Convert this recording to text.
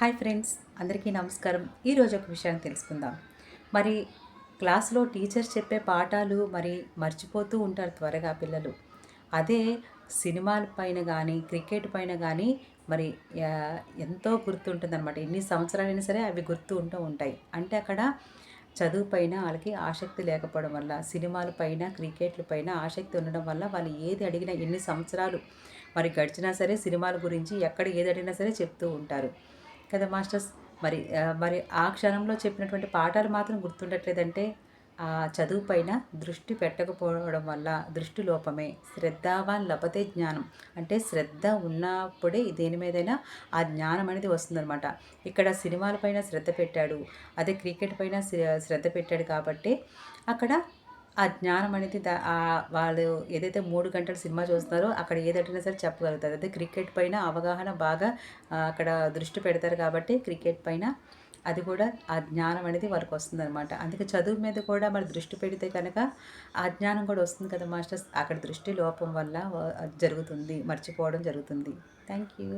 Hi friends అందరికీ నమస్కారం. ఈరోజు ఒక విషయాన్ని తెలుసుకుందాం. మరి క్లాస్లో టీచర్స్ చెప్పే పాఠాలు మరి మర్చిపోతూ ఉంటారు త్వరగా పిల్లలు. అదే సినిమాల పైన కానీ క్రికెట్ పైన కానీ మరి ఎంతో గుర్తుంటుందన్నమాట. ఎన్ని సంవత్సరాలైనా సరే అవి గుర్తు ఉంటూ ఉంటాయి. అంటే అక్కడ చదువు పైన వాళ్ళకి ఆసక్తి లేకపోవడం వల్ల సినిమాల పైన క్రికెట్ల పైన ఆసక్తి ఉండడం వల్ల వాళ్ళు ఏది అడిగినా ఎన్ని సంవత్సరాలు మరి గడిచినా సరే సినిమాల గురించి ఎక్కడ ఏది అడిగినా సరే చెప్తూ ఉంటారు. కదా మాస్టర్స్? మరి మరి ఆ క్షణంలో చెప్పినటువంటి పాఠాలు మాత్రం గుర్తుండట్లేదంటే ఆ చదువు పైన దృష్టి పెట్టకపోవడం వల్ల దృష్టి లోపమే. శ్రద్ధావాన్ లభతే జ్ఞానం. అంటే శ్రద్ధ ఉన్నప్పుడే దేని మీదైనా ఆ జ్ఞానం అనేది వస్తుందన్నమాట. ఇక్కడ సినిమాలపైన శ్రద్ధ పెట్టాడు. అదే క్రికెట్ పైన శ్ర- శ్రద్ధ పెట్టాడు కాబట్టి అక్కడ ఆ జ్ఞానం అనేది వాళ్ళు ఏదైతే మూడు గంటలు సినిమా చూస్తున్నారో అక్కడ ఏదైనా సరే చెప్పగలుగుతారు. అదే క్రికెట్ పైన అవగాహన బాగా అక్కడ దృష్టి పెడతారు కాబట్టి క్రికెట్ పైన అది కూడా ఆ జ్ఞానం అనేది వారికి వస్తుందన్నమాట. అందుకే చదువు మీద కూడా మన దృష్టి పెడితే కనుక ఆ జ్ఞానం కూడా వస్తుంది కదా మాస్టర్స్. అక్కడ దృష్టి లోపం వల్ల జరుగుతుంది మర్చిపోవడం జరుగుతుంది. Thank you.